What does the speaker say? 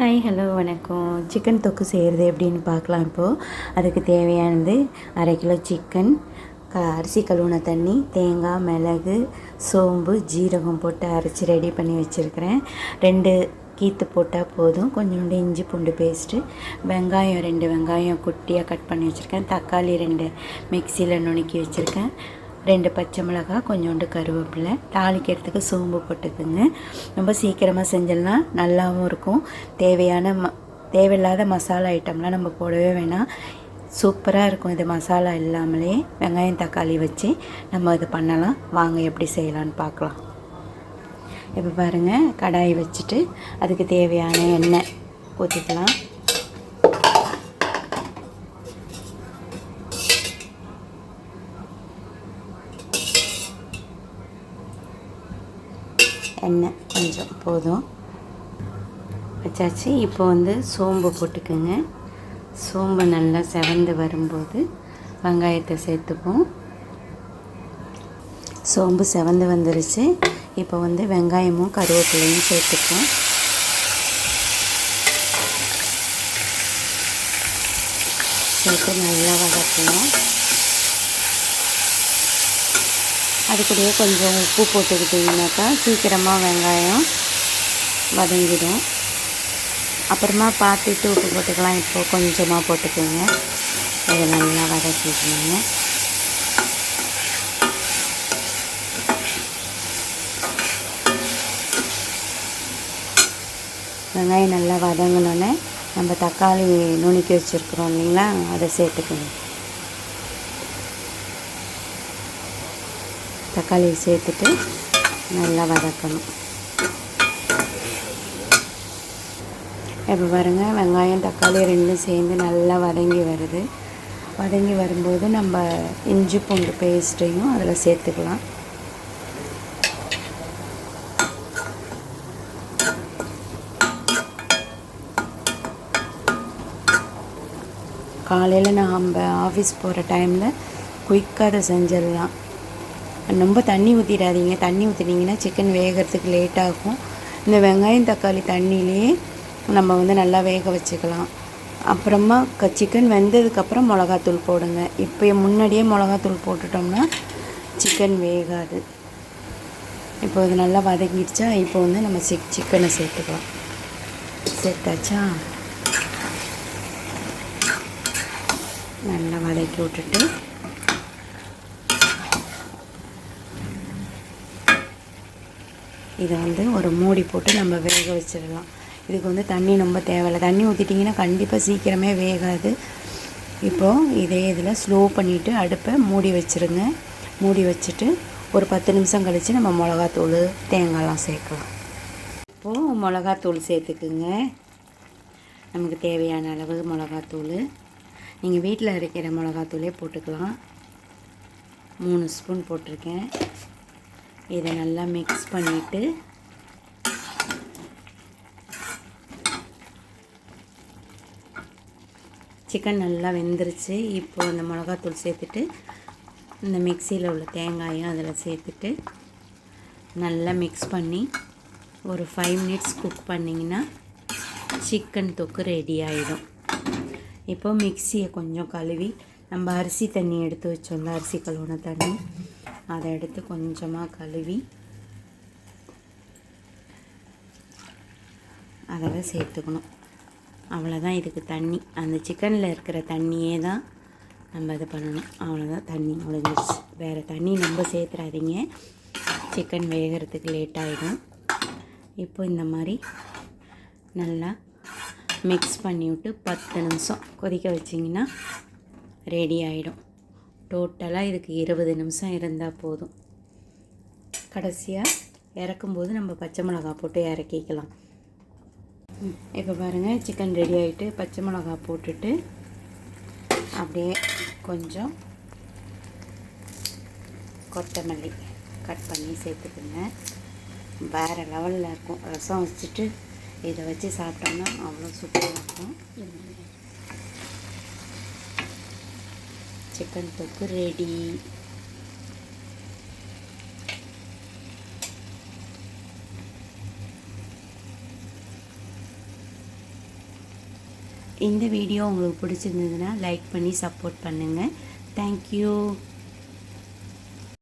Hi hello வணக்கம். Chicken தொக்கு செய்கிறது எப்படின்னு பார்க்கலாம் இப்போது அதுக்கு தேவையானது அரை கிலோ சிக்கன் க அரிசி கழுவுன தண்ணி தேங்காய் மிளகு சோம்பு ஜீரகம் போட்டு அரைச்சி ரெடி பண்ணி வச்சுருக்கிறேன். ரெண்டு கீத்து போட்டால் போதும். கொஞ்சோண்டு இஞ்சி பூண்டு பேஸ்ட்டு வெங்காயம் ரெண்டு வெங்காயம் குட்டியாக கட் பண்ணி வச்சுருக்கேன். தக்காளி ரெண்டு மிக்சியில் நுணுக்கி வச்சுருக்கேன். ரெண்டு பச்சை மிளகாய் கொஞ்சோண்டு கருவேப்பிலை தாளிக்கிறதுக்கு சோம்பு போட்டுக்குங்க. ரொம்ப சீக்கிரமாக செஞ்சிடலாம் நல்லாவும் இருக்கும். தேவையான ம தேவையில்லாத மசாலா ஐட்டம்லாம் நம்ம போடவே வேணாம். சூப்பராக இருக்கும் இது மசாலா இல்லாமலே. வெங்காயம் தக்காளி வச்சு நம்ம இது பண்ணலாம். வாங்க எப்படி செய்யலான்னு பார்க்கலாம். இப்போ பாருங்கள் கடாய் வச்சுட்டு அதுக்கு தேவையான எண்ணெய் ஊற்றிக்கலாம் எண்ணெய் கொஞ்சம் போதும். வச்சாச்சு. இப்போ வந்து சோம்பு போட்டுக்குங்க. சோம்பு நல்லா செவந்து வரும்போது வெங்காயத்தை சேர்த்துப்போம். சோம்பு செவந்து வந்துருச்சு. இப்போ வந்து வெங்காயமும் கருவேப்பிலையும் சேர்த்துப்போம். சேர்த்து நல்லா வதக்குவோம். அது கூடயே கொஞ்சம் உப்பு போட்டுக்கிட்டிங்கனாக்கா சீக்கிரமாக வெங்காயம் வதங்கிடும். அப்புறமா பார்த்துட்டு உப்பு போட்டுக்கலாம். இப்போது கொஞ்சமாக போட்டுக்கோங்க. இதை நல்லா வதக்கிக்கோங்க. வெங்காயம் நல்லா வதங்கினோன்னே நம்ம தக்காளி நுணுக்கி வச்சுருக்குறோம் இல்லைங்களா? அதை சேர்த்துக்கணும் தக்காளி சேர்த்துட்டு நல்லா வதக்கணும். இப்போ பாருங்கள் வெங்காயம் தக்காளி ரெண்டும் சேர்ந்து நல்லா வதங்கி வருது. வதங்கி வரும்போது நம்ம இஞ்சி பூண்டு பேஸ்ட்டையும் அதில் சேர்த்துக்கலாம். காலையில் நாம் ஆஃபீஸ் போகிற டைமில் குயிக்காக அதை செஞ்சிடலாம் ரொம்ப தண்ணி ஊற்றிடாதீங்க தண்ணி ஊற்றினீங்கன்னா சிக்கன் வேகிறதுக்கு லேட் ஆகும். இந்த வெங்காயம் தக்காளி தண்ணியிலேயே நம்ம வந்து நல்லா வேக வச்சுக்கலாம். அப்புறமா க சிக்கன் வெந்ததுக்கப்புறம் மிளகாத்தூள் போடுங்க. இப்போ முன்னாடியே மிளகாத்தூள் போட்டுட்டோம்னா சிக்கன் வேகாது. இப்போ இது நல்லா வதங்கிடுச்சா? இப்போ வந்து நம்ம சிக் சிக்கனை சேர்த்துக்கலாம். சேர்த்தாச்சா? நல்லா வதக்கி விட்டுட்டு இதை வந்து ஒரு மூடி போட்டு நம்ம வேக வச்சிடலாம். இதுக்கு வந்து தண்ணி ரொம்ப தேவையில்லை. தண்ணி ஊற்றிட்டிங்கன்னா கண்டிப்பாக சீக்கிரமே வேகாது. இப்போது இதே இதில் ஸ்லோ பண்ணிவிட்டு அடுப்பை மூடி வச்சுருங்க. மூடி வச்சுட்டு ஒரு பத்து நிமிஷம் கழித்து நம்ம மிளகாத்தூள் தேங்காய்லாம் சேர்க்கலாம். இப்போது மிளகாத்தூள் சேர்த்துக்குங்க. நமக்கு தேவையான அளவு மிளகாத்தூள். நீங்கள் வீட்டில் அரைக்கிற மிளகாத்தூளே போட்டுக்கலாம். மூணு ஸ்பூன் போட்டிருக்கேன். இதை நல்லா மிக்ஸ் பண்ணிவிட்டு சிக்கன் நல்லா வெந்துருச்சு. இப்போது இந்த மிளகாத்தூள் சேர்த்துட்டு இந்த மிக்சியில் உள்ள தேங்காயும் அதில் சேர்த்துட்டு நல்லா மிக்ஸ் பண்ணி ஒரு ஃபைவ் மினிட்ஸ் குக் பண்ணிங்கன்னா சிக்கன் தொக்கு ரெடி ஆகிடும் இப்போ மிக்சியை கொஞ்சம் கழுவி நம்ம அரிசி தண்ணி எடுத்து வச்சோம் அரிசி கழுவுன தண்ணி. அதை எடுத்து கொஞ்சமாக கழுவி அதில் சேர்த்துக்கணும். அவ்வளோதான் இதுக்கு தண்ணி. அந்த சிக்கனில் இருக்கிற தண்ணியே தான் நம்ம இது பண்ணணும். அவ்வளோதான் தண்ணி முடிஞ்சிருச்சு வேறு தண்ணி நம்ம சேர்த்துறாதீங்க. சிக்கன் வேகிறதுக்கு லேட் ஆகிடும் இப்போ இந்த மாதிரி நல்லா மிக்ஸ் பண்ணிவிட்டு பத்து நிமிஷம் கொதிக்க வச்சிங்கன்னா ரெடி ஆகிடும் டோட்டலாக இதுக்கு இருபது நிமிஷம் இருந்தால் போதும். கடைசியாக இறக்கும்போது நம்ம பச்சை மிளகா போட்டு இறக்கிக்கலாம். இப்போ பாருங்கள் சிக்கன் ரெடி ஆகிட்டு பச்சை மிளகா போட்டுட்டு அப்படியே கொஞ்சம் கொத்தமல்லி கட் பண்ணி சேர்த்துக்குங்க. வேறு லெவலில் இருக்கும். ரசம் வச்சுட்டு இதை வச்சு சாப்பிட்டோம்னா அவ்வளோ சூப்பராக இருக்கும். சிக்கன் தொக்கு ரெடி இந்த வீடியோ உங்களுக்கு பிடிச்சிருந்ததுன்னா லைக் பண்ணி சப்போர்ட் பண்ணுங்கள் தேங்க்யூ